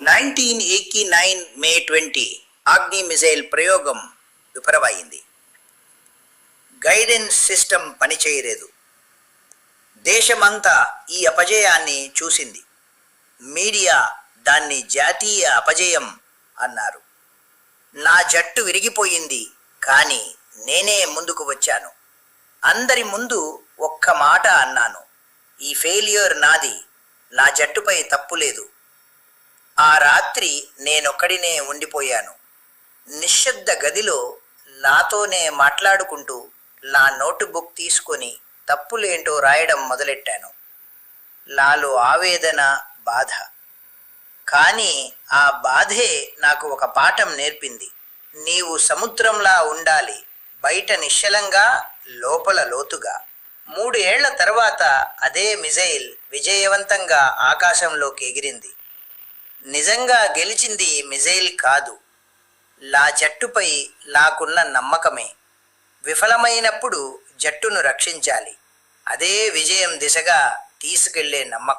Nineteen eighty nine May twenty Agni missile ప్రయోగం విఫలమైంది. Guidance system పనిచేయలేదు. దేశమంతా ఈ అపజయాన్ని చూసింది. మీడియా దాన్ని జాతీయ అపజయం అన్నారు. నా జట్టు విరిగిపోయింది కానీ నేనే ముందుకు వచ్చాను. అందరి ముందు ఒక్క మాట అన్నాను. ఈ ఫెయిల్యూర్ నాది. నా జట్టుపై తప్పు లేదు. రాత్రి నేనొక్కడినే ఉండిపోయాను. నిశ్శబ్ద గదిలో నాతోనే మాట్లాడుకుంటూ నా నోటుబుక్ తీసుకొని తప్పులేంటో రాయడం మొదలెట్టాను. నాలో ఆవేదన బాధ. కానీ ఆ బాధే నాకు ఒక పాఠం నేర్పింది. నీవు సముద్రంలా ఉండాలి బయట నిశ్చలంగా లోపల లోతుగా. మూడు ఏళ్ళ తర్వాత అదే మిజైల్ విజయవంతంగా ఆకాశంలోకి ఎగిరింది. నిజంగా గెలిచింది మిజైల్ కాదు. నా జట్టుపై నాకున్న నమ్మకమే. విఫలమైనప్పుడు జట్టును రక్షించాలి. అదే విజయం దిశగా తీసుకెళ్ళే నమ్మకం.